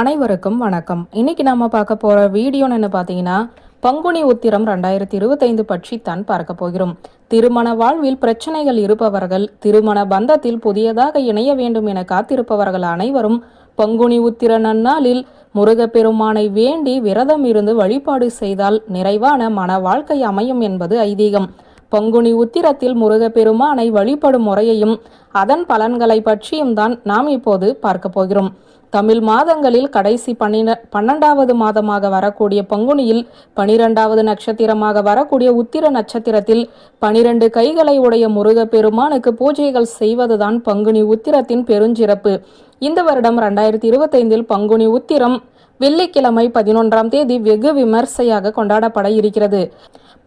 அனைவருக்கும் வணக்கம். இன்னைக்கு நம்ம பார்க்க போற வீடியோன்னு என்ன பார்த்தீங்கன்னா பங்குனி உத்திரம் ரெண்டாயிரத்தி இருபத்தைந்து பற்றி தான் பார்க்க போகிறோம். திருமண வாழ்வில் பிரச்சனைகள் இருப்பவர்கள் திருமண பந்தத்தில் புதியதாக இணைய வேண்டும் என காத்திருப்பவர்கள் அனைவரும் பங்குனி உத்திர நன்னாளில் முருகப்பெருமானை வேண்டி விரதம் இருந்து வழிபாடு செய்தால் நிறைவான மன வாழ்க்கை அமையும் என்பது ஐதீகம். பங்குனி உத்திரத்தில் முருகப்பெருமானை வழிபடும் முறையையும் அதன் பலன்களை பற்றியும் தான் நாம் இப்போது பார்க்க போகிறோம். தமிழ் மாதங்களில் கடைசி பன்னிர பன்னெண்டாவது மாதமாக வரக்கூடிய பங்குனியில் பனிரெண்டாவது நட்சத்திரமாக வரக்கூடிய உத்திர நட்சத்திரத்தில் பனிரெண்டு கைகளை உடைய முருகப்பெருமானுக்கு பூஜைகள் செய்வதுதான் பங்குனி உத்திரத்தின் பெருஞ்சிறப்பு. இந்த வருடம் ரெண்டாயிரத்தி இருபத்தைந்தில் பங்குனி உத்திரம் வெள்ளிக்கிழமை பதினொன்றாம் தேதி வெகு விமர்சையாக கொண்டாடப்பட இருக்கிறது.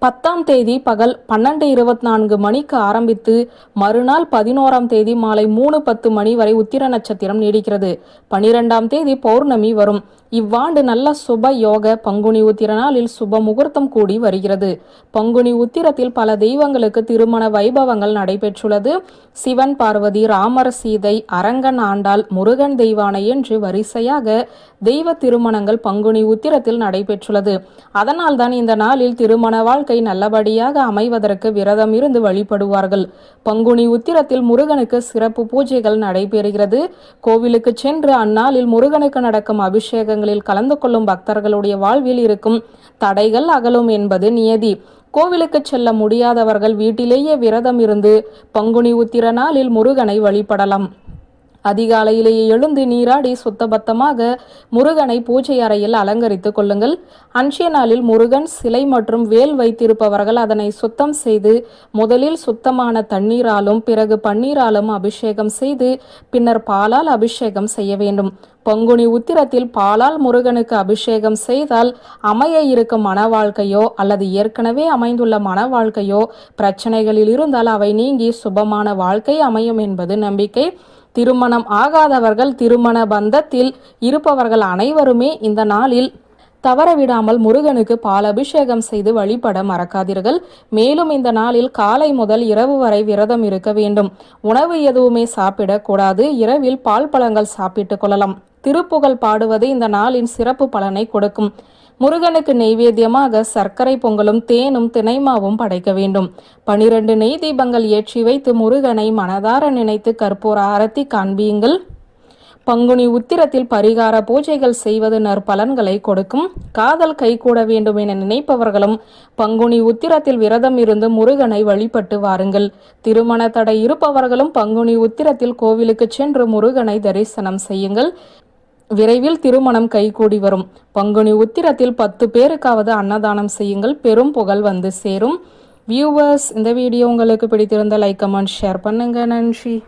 பத்தாம் தேதி பகல் பன்னெண்டு இருபத்தி நான்கு மணிக்கு ஆரம்பித்து மறுநாள் பதினோராம் தேதி மாலை மூணு பத்து மணி வரை உத்திர நட்சத்திரம் நீடிக்கிறது. பனிரெண்டாம் தேதி பௌர்ணமி வரும். இவ்வாண்டு நல்ல சுப யோக பங்குனி உத்திர நாளில் சுப முகூர்த்தம் கூடி வருகிறது. பங்குனி உத்திரத்தில் பல தெய்வங்களுக்கு திருமண வைபவங்கள் நடைபெற்றுள்ளது. சிவன் பார்வதி ராமர் சீதை அரங்கன் ஆண்டாள் முருகன் தெய்வானை என்று வரிசையாக தெய்வ திருமணங்கள் பங்குனி உத்திரத்தில் நடைபெற்றுள்ளது. அதனால்தான் இந்த நாளில் திருமண வாழ்க்கை நல்லபடியாக அமைவதற்கு விரதம் இருந்து வழிபடுவார்கள். பங்குனி உத்திரத்தில் முருகனுக்கு சிறப்பு பூஜைகள் நடைபெறுகிறது. கோவிலுக்கு சென்று நாளில் முருகனுக்கு நடக்கும் அபிஷேகங்களில் கலந்து கொள்ளும் பக்தர்களுடைய வாழ்வில் இருக்கும் தடைகள் அகலும் என்பது நியதி. கோவிலுக்கு செல்ல முடியாதவர்கள் வீட்டிலேயே விரதம் இருந்து பங்குனி உத்திர நாளில் முருகனை வழிபடலாம். அதிகாலையிலேயே எழுந்து நீராடி சுத்தபத்தமாக முருகனை பூஜை அறையில் அலங்கரித்துக் கொள்ளுங்கள். அன்றைய நாளில் முருகன் சிலை மற்றும் வேல் வைத்திருப்பவர்கள் அதனை சுத்தம் செய்து முதலில் சுத்தமான தண்ணீராலும் பிறகு பன்னீராலும் அபிஷேகம் செய்து பின்னர் பாலால் அபிஷேகம் செய்ய வேண்டும். பங்குனி உத்திரத்தில் பாலால் முருகனுக்கு அபிஷேகம் செய்தால் அமைய இருக்கும் மன வாழ்க்கையோ அல்லது ஏற்கனவே அமைந்துள்ள மன வாழ்க்கையோ பிரச்சனைகளில் இருந்தால் அவை நீங்கி சுபமான வாழ்க்கை அமையும் என்பது நம்பிக்கை. திருமணம் ஆகாதவர்கள் திருமண பந்தத்தில் இருப்பவர்கள் அனைவருமே இந்த நாளில் தவறவிடாமல் முருகனுக்கு பால் அபிஷேகம் செய்து வழிபட மறக்காதீர்கள். மேலும் இந்த நாளில் காலை முதல் இரவு வரை விரதம் இருக்க வேண்டும். உணவு எதுவுமே சாப்பிடக்கூடாது. இரவில் பால் பழங்கள் சாப்பிட்டுக் கொள்ளலாம். திருப்புகழ் பாடுவது இந்த நாளின் சிறப்பு பலனை கொடுக்கும். முருகனுக்கு நெய்வேத்தியமாக சர்க்கரை பொங்கலும் தேனும் தினைமாவும் படைக்க வேண்டும். பனிரெண்டு நெய் தீபங்கள் ஏற்றி வைத்து முருகனை மனதார நினைத்து கற்பூர ஆரத்தி காண்பியுங்கள் பங்குனி உத்திரத்தில் பரிகார பூஜைகள் செய்வது நற்பலன்களை கொடுக்கும். காதல் கைகூட வேண்டும் என நினைப்பவர்களும் பங்குனி உத்திரத்தில் விரதம் இருந்து முருகனை வழிபட்டு வாருங்கள். திருமண தடை இருப்பவர்களும் பங்குனி உத்திரத்தில் கோவிலுக்கு சென்று முருகனை தரிசனம் செய்யுங்கள். விரைவில் திருமணம் கைகூடி வரும். பங்குனி உத்திரத்தில் பத்து பேருக்காவது அன்னதானம் செய்யுங்கள். பெரும் புகழ் வந்து சேரும். வியூவர்ஸ் இந்த வீடியோ உங்களுக்கு பிடித்திருந்த லைக் கமெண்ட் ஷேர் பண்ணுங்க. நன்றி.